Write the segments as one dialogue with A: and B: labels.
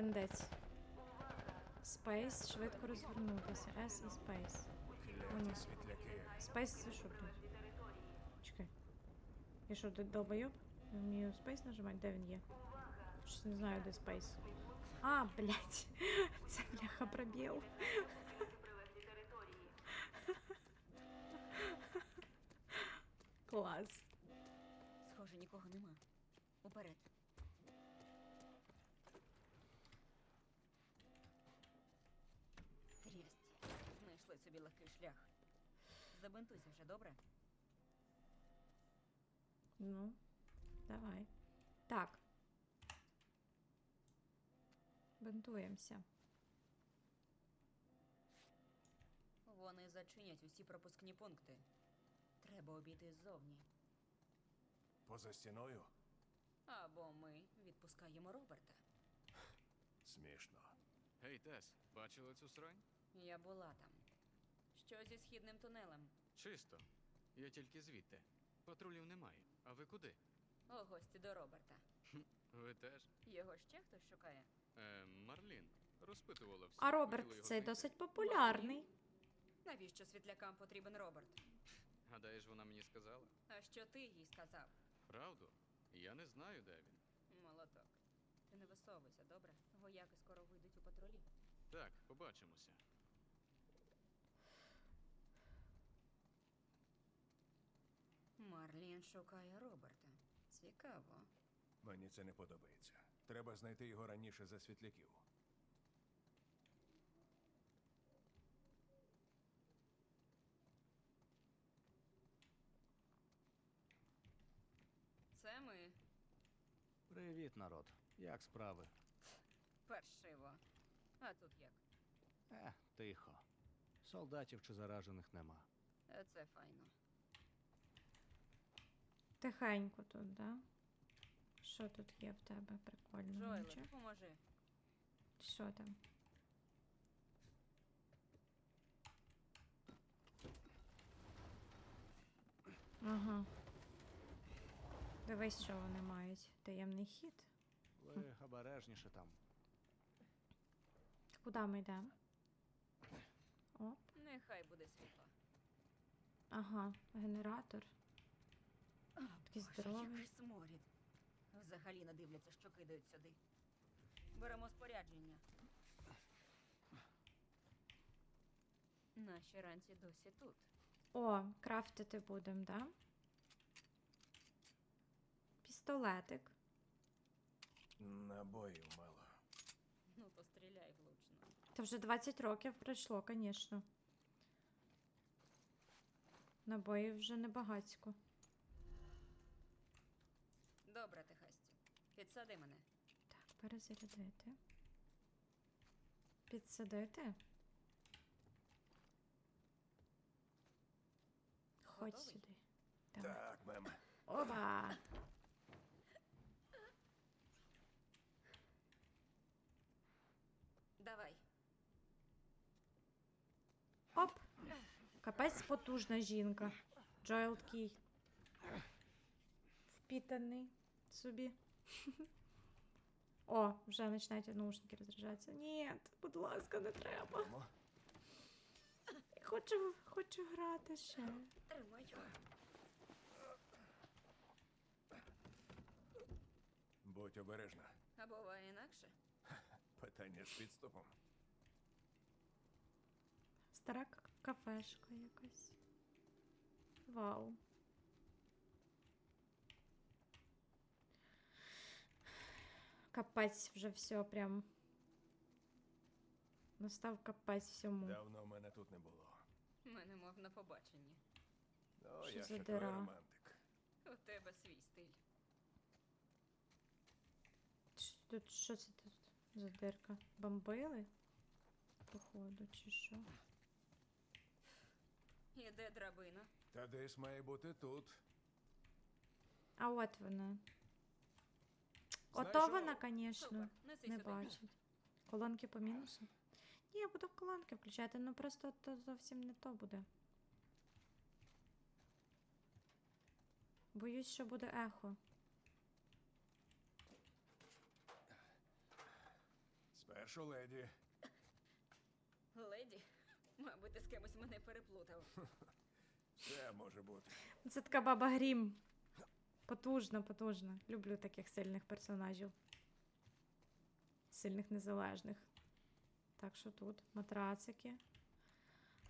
A: трендець. Space, швидко розвернутися. S і.
B: Кляті світляки.
A: Space це що, блядь? Чекай. Я що, долбойоб? Не вмію Space нажимати? Де він є? Щось не знаю, де Space. А, блядь. Це бляха пробіл. Клас.
C: Схоже, нікого нема. Уперед. Забинтуйся вже, добре?
A: Ну, давай. Так. Бинтуємося.
C: Вони зачинять усі пропускні пункти. Треба обійти ззовні.
B: Поза стіною?
C: Або ми відпускаємо Роберта.
B: Смішно.
D: Гей, Тес, бачила цю срань?
C: Я була там. Що зі східним тунелем?
D: Чисто. Я тільки звідти. Патрулів немає. А ви куди?
C: У гості до Роберта.
D: Ви теж?
C: Його ще хтось шукає.
D: Е, Марлін. Розпитувала всіх.
A: А
D: хотіла
A: Роберт
D: його
A: цей
D: знайти.
A: досить популярний.
C: Навіщо світлякам потрібен Роберт?
D: Гадаєш, вона мені сказала?
C: А що ти їй сказав?
D: Правду? Я не знаю, де він.
C: Молоток. Ти не висовуйся, добре? Вояки скоро вийдуть у патрулі.
D: Так, побачимося.
C: Марлін шукає Роберта. Цікаво.
B: Мені це не подобається. Треба знайти його раніше за світляків.
C: Це ми.
E: Привіт, народ. Як справи?
C: Паршиво. А тут як?
E: Е, тихо. Солдатів чи заражених нема.
C: Е, Це файно.
A: Тихенько тут, да? Що тут є в тебе? Прикольно.
C: Джоеле,
A: Нічого?
C: допоможи.
A: Що там? Ага. Дивись, що вони мають. Таємний хід.
E: Ви обережніше там.
A: Куди ми йдемо? Оп.
C: Нехай буде світло.
A: Ага, генератор. Такий здоровий.
C: сморід. Взагалі не дивляться, що кидають сюди. Беремо спорядження. Наші ранці досі тут.
A: О, крафтити будемо, да? Пістолетик.
B: Набоїв мало.
C: Ну, то стріляй влучно.
A: Та вже 20 років пройшло, звісно. Набоїв вже небагацько.
C: Добре, Техасті. Підсади мене.
A: Так, перезарядити. Підсадити. Ходь
C: Готовий?
A: сюди. Давай.
B: Так, мем.
A: Оба!
C: Давай.
A: Оп! Капець потужна жінка. Джоел такий. Впітаний собі. О, вже починають наушники розряджатися. Ні, будь ласка, не треба. Я хочу, хочу грати ще.
C: Тримай.
B: Будь обережна.
C: А буває інакше.
B: Питання з підступом.
A: Стара кафешка якась. Вау. Капець вже все прям. Настав капець всьому.
B: Давно мене тут не було.
C: Мене мов на побаченні.
B: О,
A: Що
B: я
A: за
B: ще той романтик.
C: У тебе свій стиль.
A: Ш- Тут що це тут за дирка? Бомбили? Походу, чи що?
C: Іде драбина.
B: Та десь має бути тут.
A: А от вона. Ото вона, звісно, не бачить. Колонки по мінусу? Ні, я буду колонки включати, ну просто то зовсім не то буде. Боюсь, що буде ехо.
B: спершу леді.
C: Леді, мабуть, ти з кимось мене переплутав.
B: Все може бути.
A: Це така баба Грім. Потужна, потужна. Люблю таких сильних персонажів. Сильних незалежних. Так, що тут? Матрацики.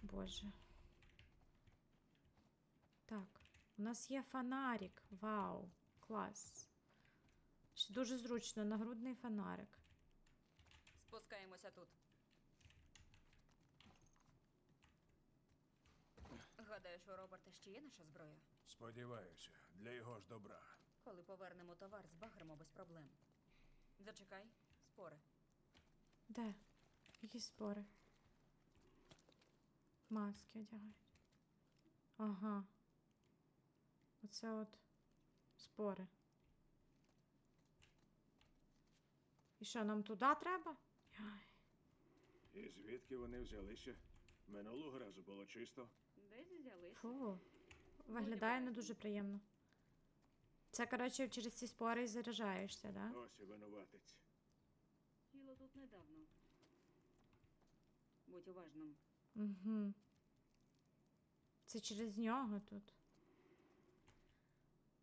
A: Боже. Так, у нас є фонарик. Вау, клас. Дуже зручно, нагрудний фонарик.
C: Спускаємося тут. Гадаєш, у Роберта ще є наша зброя?
B: Сподіваюся, для його ж добра.
C: Коли повернемо товар, збагримо без проблем. Зачекай, спори.
A: Де? Які спори? Маски одягають. Ага. Оце от спори. І що, нам туди треба? Ай,
F: І звідки вони взялися? Минулого разу було чисто.
C: Десь взялися.
A: Фу. Виглядає не дуже приємно. Це, коротше, через ці спори і заряджаєшся, да?
F: Ось і винуватець.
C: Тіло тут недавно. Будь уважним.
A: Угу. Це через нього тут.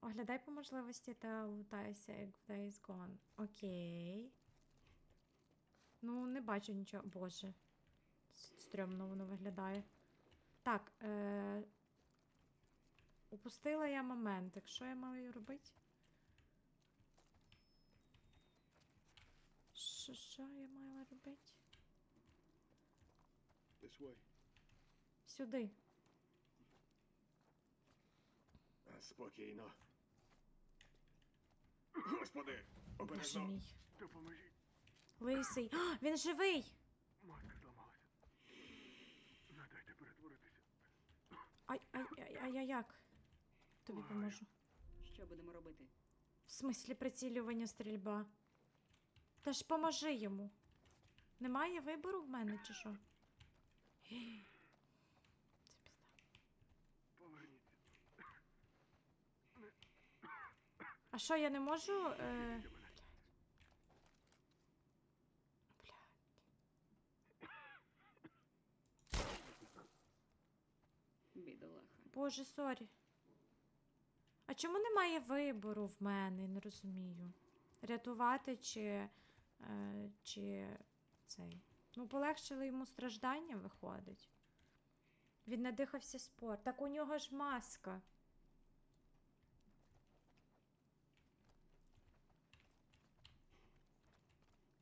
A: Оглядай по можливості та лутайся, як в Days Gone. Окей. Ну, не бачу нічого. Боже. Стрьомно воно виглядає. Так, е... упустила я момент. Якщо я маю робити? Що, що я мала робити?
F: This way.
A: Сюди.
F: Спокійно. Господи!
A: Боже
F: Обережно!
A: мій.
F: Допоможіть!
A: Лисий. А, він живий! Ай, ай, ай, ай, я як? Тобі поможу.
C: Що будемо робити?
A: В смислі прицілювання стрільба. Та ж поможи йому. Немає вибору в мене чи що? Це пізда.
F: Поверніться.
A: А що, я не можу. Е... Блядь.
C: Бідолаха.
A: Боже, сорі. А чому немає вибору в мене? Не розумію. Рятувати чи. Е, чи цей. Ну, полегшили йому страждання, виходить. Він надихався спор. Так у нього ж маска.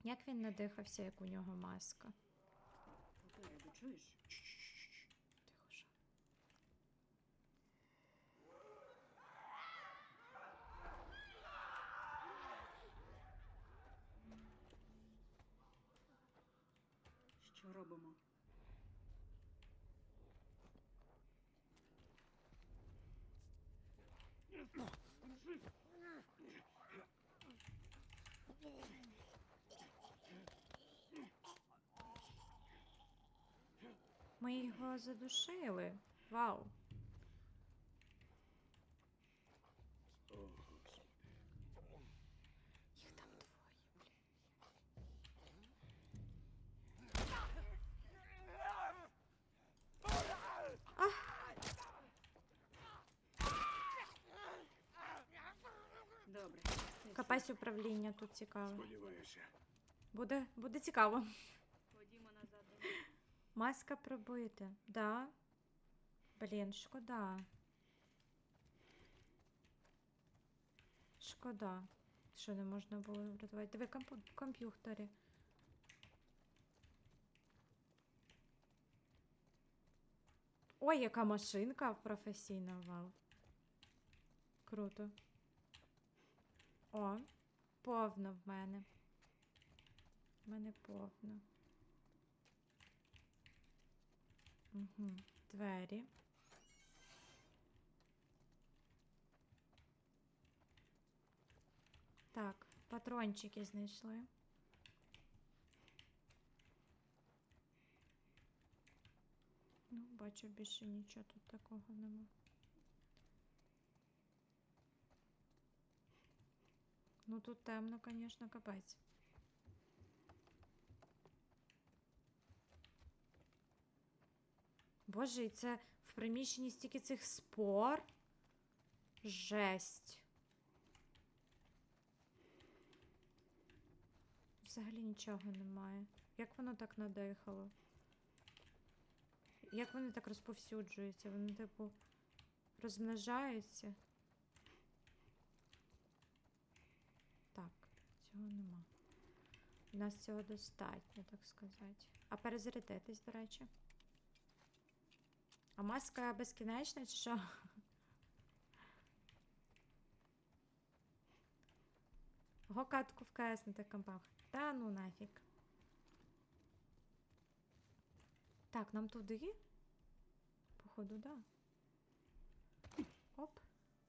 A: Як він надихався, як у нього маска?
C: Чуєш?
A: Тихо ж.
C: Що робимо?
A: Ми його задушили. Вау. Їх там двоє.
C: Добре. це.
A: Капець управління тут цікаве.
F: Сподіваюся.
A: Буде, буде цікаво.
C: Ходімо назад до них.
A: Маска пробита. Да. Блін, шкода. Шкода. Що не можна було врятувати? Диви в комп'ютері. Ой, яка машинка професійна, вау. Круто. О, повно в мене. В мене повно. Угу. Двері. Так, патрончики знайшли. Ну, бачу, більше нічого тут такого нема. Ну тут темно, звісно, капець. Боже, і це в приміщенні стільки цих спор. Жесть. Взагалі нічого немає. Як воно так надихало? Як вони так розповсюджуються? Вони, типу, розмножаються. Так, цього нема. У нас цього достатньо, так сказати. А перезарядитись, до речі. А маска безкінечна чи що? Гокатку в КС на тих компах. Та ну нафіг. Так, нам туди? Походу, да. Оп.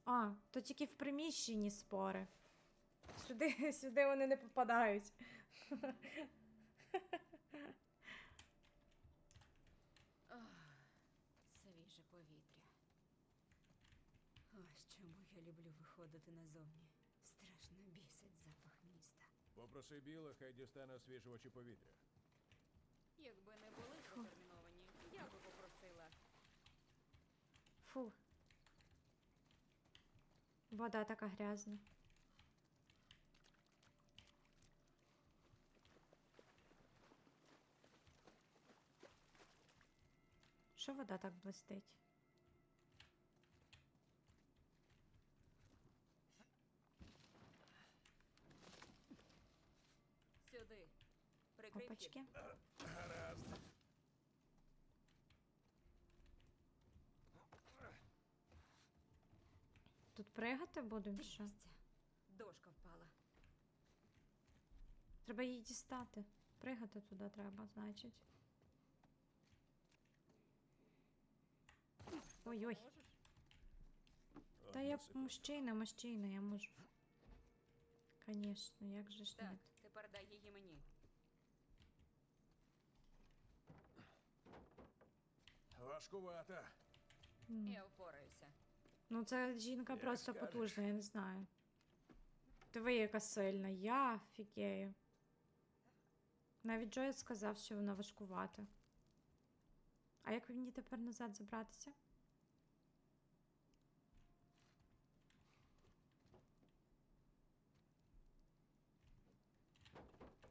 A: А, то тільки в приміщенні спори. Сюди, сюди вони не попадають.
C: Я люблю виходити назовні. Страшно бісить запах міста.
B: Попроси Біла, хай дістане освіжувачі повітря.
C: Якби не були протерміновані, я би попросила.
A: Фу. Вода така грязна. Що вода так блистить?
C: Сюди. Вхід.
B: Гаразд.
A: Тут пригати будемо що?
C: Дошка впала.
A: Треба її дістати. Пригати туди треба, значить. Ой-ой. Та я мужчина, мужчина, я можу. Конечно, як же ж
C: Так,
A: нет.
C: тепер дай її мені.
B: Важкувата.
A: М.
C: Я впораюся.
A: Ну, це жінка
B: Як
A: просто
B: скажеш.
A: потужна, я не знаю. Диви, яка сильна. Я фігею. Навіть Джой сказав, що вона важкувата. А як мені тепер назад забратися?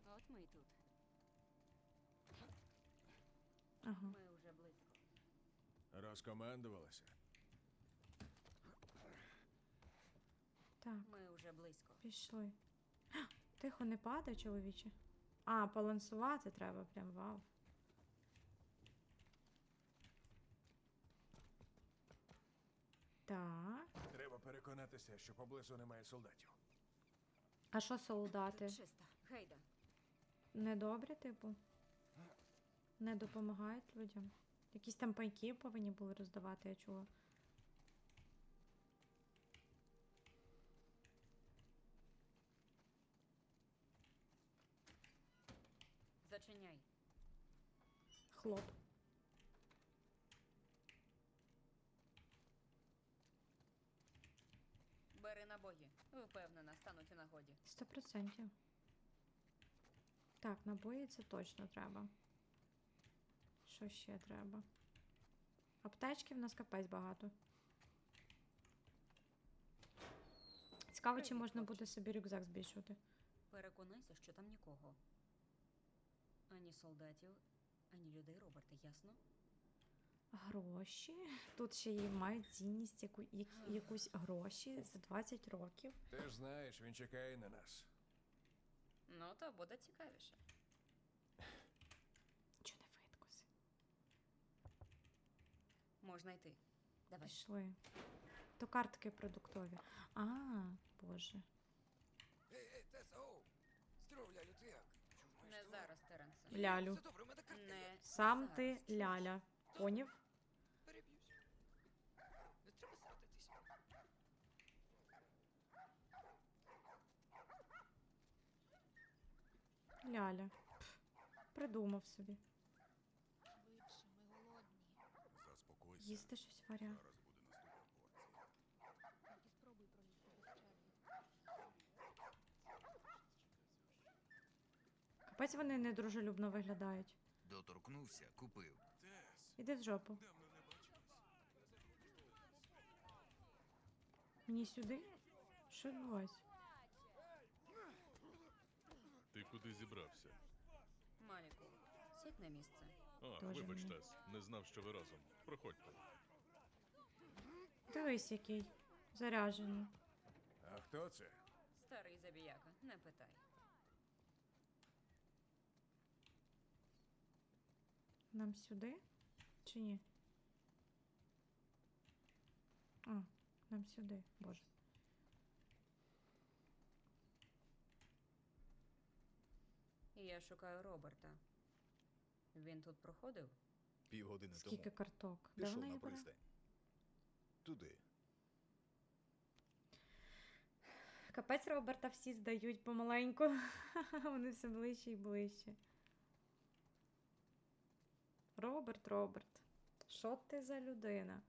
C: От ми й тут.
A: Ага.
C: Ми.
B: Розкомандувалася.
A: Так,
C: Ми вже близько.
A: пішли. Тихо, не падай, чоловіче. А, балансувати треба, прям вау. Так.
B: Треба переконатися, що поблизу немає солдатів.
A: А що солдати?
C: Чисто.
A: Недобрі, типу? Не допомагають людям. Якісь там пайки повинні були роздавати, я чула.
C: Зачиняй.
A: Хлоп.
C: Бери набої. Впевнена, стануть у нагоді.
A: Сто процентів. Так, набої це точно треба. Що ще треба? Аптечки в нас капець багато. Цікаво, чи можна буде собі рюкзак збільшувати.
C: Переконайся, що там нікого. Ані солдатів, ані людей Роберта, ясно?
A: Гроші. Тут ще й мають цінність яку, як- якусь гроші за 20 років.
B: Ти ж знаєш, він чекає на нас.
C: Ну, то буде цікавіше.
A: Чого не видкоси?
C: Можна йти. Давай.
A: Пішли. То картки продуктові. А, боже.
C: Не зараз, Теренсе.
A: Лялю.
C: Не
A: Сам
C: зараз.
A: ти ляля. Поняв? Ляля. Пф, Придумав собі. їсти щось варя. Капець вони недружелюбно виглядають.
G: Доторкнувся, купив.
A: Іди в жопу. Мені сюди? Що відбувається?
G: Ти куди зібрався?
C: Маліку, сідь на місце.
G: А,
A: Тоже
G: вибач. Тес, не знав, що ви разом. Проходьте.
A: Дивись, який. Заряджений.
B: А хто це?
C: Старий забіяка, не питай.
A: Нам сюди? Чи ні? А, нам сюди, боже.
C: Я шукаю Роберта. Він тут проходив?
H: Півгодини
A: Скільки карток? Де
H: пішов
A: вона
H: на
A: бере?
H: пристань. Туди.
A: Капець Роберта всі здають помаленьку. Вони все ближче і ближче. Роберт, Роберт. Що ти за людина?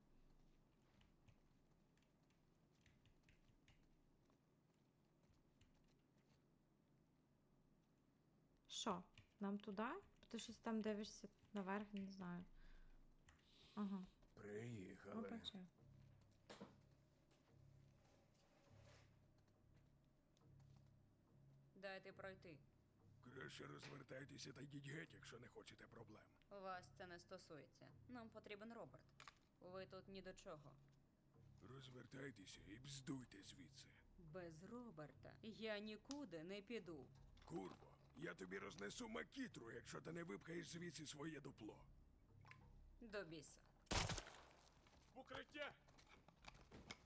A: Що? Нам туди? Ти щось там дивишся наверх, не знаю. Ага,
B: Приїхали.
A: побачив.
C: Дайте пройти.
F: Краще розвертайтеся та йдіть геть, якщо не хочете проблем.
C: Вас це не стосується. Нам потрібен Роберт. Ви тут ні до чого.
F: Розвертайтеся і бздуйте звідси.
C: Без Роберта я нікуди не піду.
F: Курво, я тобі рознесу макітру, якщо ти не випхаєш звідси своє дупло.
C: До біса.
F: Укриття!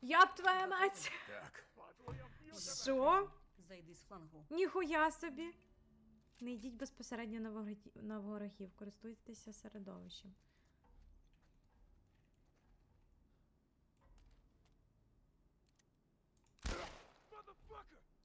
A: Яб твоя мать!
B: Так,
A: Що?
C: Зайди з флангу.
A: Ніхуя собі. Не йдіть безпосередньо на ворогів, на ворогів, користуйтеся середовищем. В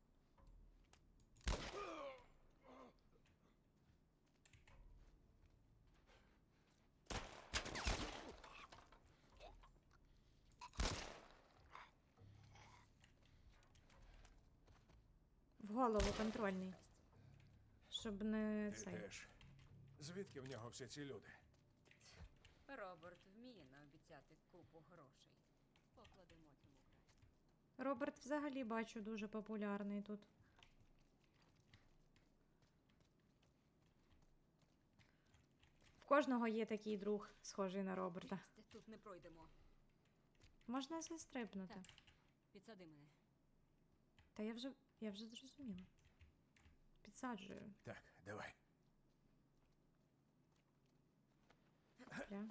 A: голову контрольний. Щоб не
B: ти
A: цей.
B: теж. Звідки в нього всі ці люди?
C: Роберт вміє наобіцяти купу грошей. Покладемо йому край.
A: Роберт взагалі бачу дуже популярний тут. В кожного є такий друг, схожий на Роберта.
C: Тут не пройдемо.
A: Можна застрибнути.
C: Так. Підсади мене.
A: Та я вже, я вже зрозуміла. Підсаджую.
B: Так, давай.
A: Бля.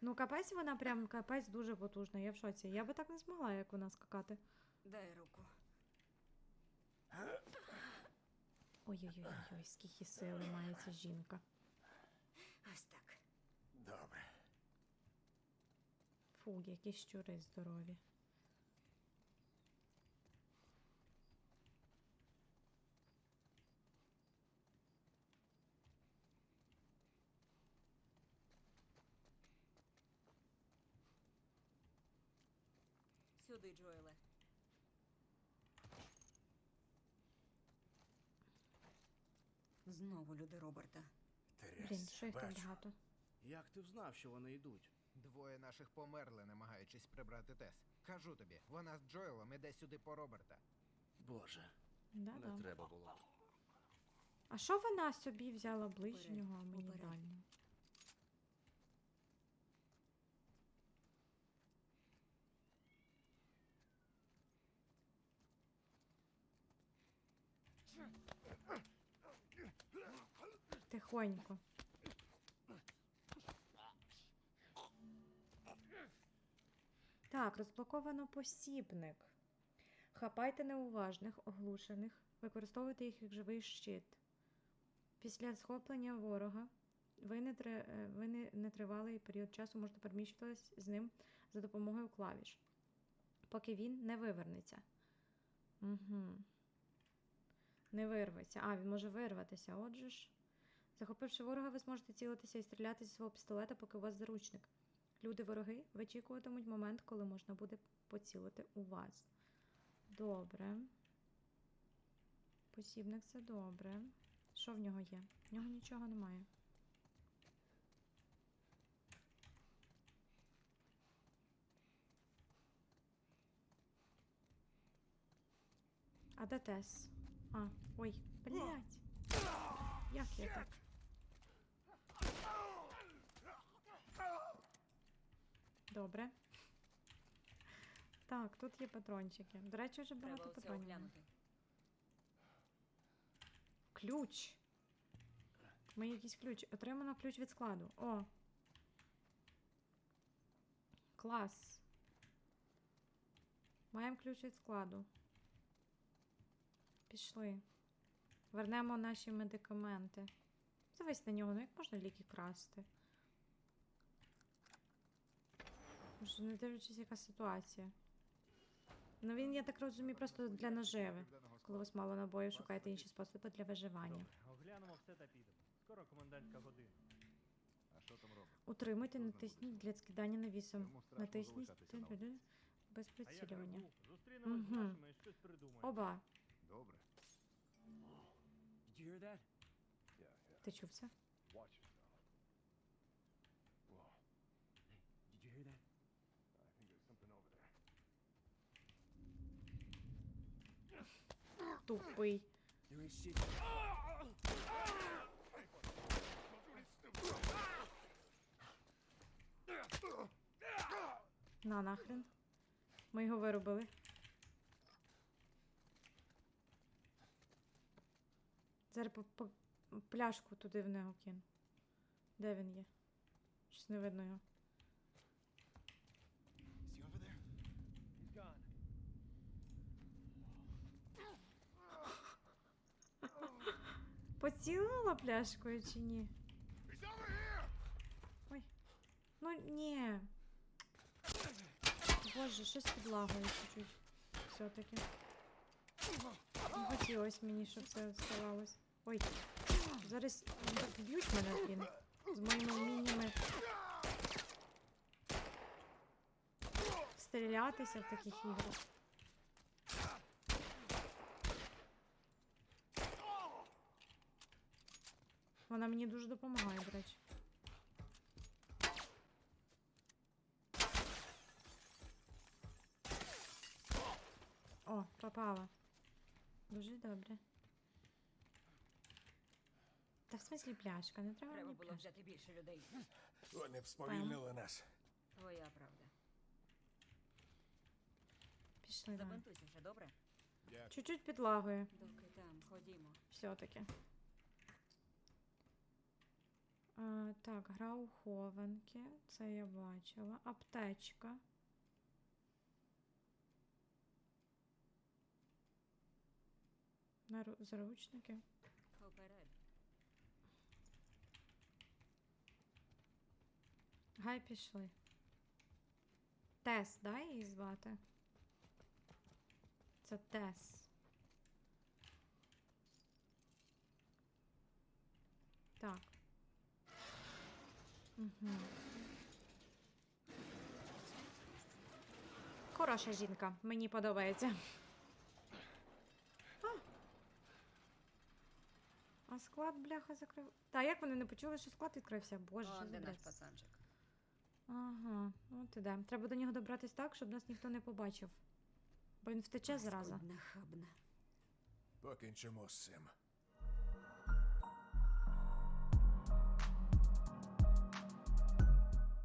A: Ну, капець вона прям капець дуже потужна. Я в шоці. Я би так не змогла, як вона скакати.
C: Дай руку.
A: Ой-ой-ой, скільки сили має ця жінка.
C: Ось так.
B: Добре.
A: Фу, які щури здорові.
C: Сюди, Джоеле. Знову люди Роберта.
A: Блін, що їх так багато?
E: Як ти взнав, що вони йдуть?
I: Двоє наших померли, намагаючись прибрати Тес. Кажу тобі, вона з Джоелом іде сюди по Роберта.
E: Боже,
A: Да-да.
E: треба було.
A: А що вона собі взяла ближнього, а мені
C: уперед.
A: дальнього? Тихонько. Так, розблоковано посібник. Хапайте неуважних, оглушених, використовуйте їх як живий щит. Після схоплення ворога ви, не, тре- е, ви не, нетривалий період часу можете переміщуватись з ним за допомогою клавіш, поки він не вивернеться. Угу. Не вирветься. А, він може вирватися. Отже ж. Захопивши ворога, ви зможете цілитися і стріляти зі свого пістолета, поки у вас заручник. Люди вороги вичікуватимуть момент, коли можна буде поцілити у вас. Добре. Посібник це добре. Що в нього є? В нього нічого немає. А де Тес? А, ой, блядь! Добре. Так, тут є патрончики. До речі, вже багато
C: Треба
A: патронів.
C: оглянути.
A: Ключ. Ми якийсь ключ. Отримано ключ від складу. О. Клас. Маємо ключ від складу. Пішли. Вернемо наші медикаменти. Дивись на нього, ну як можна ліки красти? Може, не дивлячись, яка ситуація. Ну він, я так розумію, просто для наживи. Коли вас мало набоїв, шукайте інші способи для виживання.
J: Оглянемо все та підемо. Скоро комендантська година.
H: А що там робить?
A: Утримуйте, натисніть для скидання навісом. Натисніть
H: на
A: без прицілювання.
J: Зустрінемось з нашими і щось придумаємо.
A: Оба.
H: Добре.
A: Ти чув це? Тупий. На нахрен. Ми його виробили. Зараз по, по пляшку туди в нього кину. Де він є? Щось не видно його.
J: He's gone.
A: Поцілила пляшкою чи ні? Ой. Ну ні. Боже, щось підлагою чуть-чуть. Все-таки. Не хотілося мені, щоб це ставалось. Ой. Зараз б'ють мене, блін. З моїми вміннями. Стрілятися в таких іграх. Вона мені дуже допомагає, до речі. О, попала. Дуже добре. Та в смислі пляшка, не треба
C: Треба
A: мені
C: було взяти більше людей.
B: Вони б сповільнили нас.
C: Твоя правда.
A: Пішли.
C: Забинтуйся вже, добре?
A: Чуть-чуть підлагою.
C: Доки там, ходімо.
A: Все-таки. А, так, гра у. Це я бачила. Аптечка. Нару... Заручники.
C: Поперед.
A: Гай пішли. Тес, дай її звати. Це Тес. Так. Угу. Хороша жінка, мені подобається. А, а склад, бляха, закрив. Та як вони не почули, що склад відкрився? Боже,
C: О, де наш пацанчик?
A: Ага, от іде. Треба до нього добратись так, щоб нас ніхто не побачив. Бо він втече зразу.
B: Покінчимо з цим.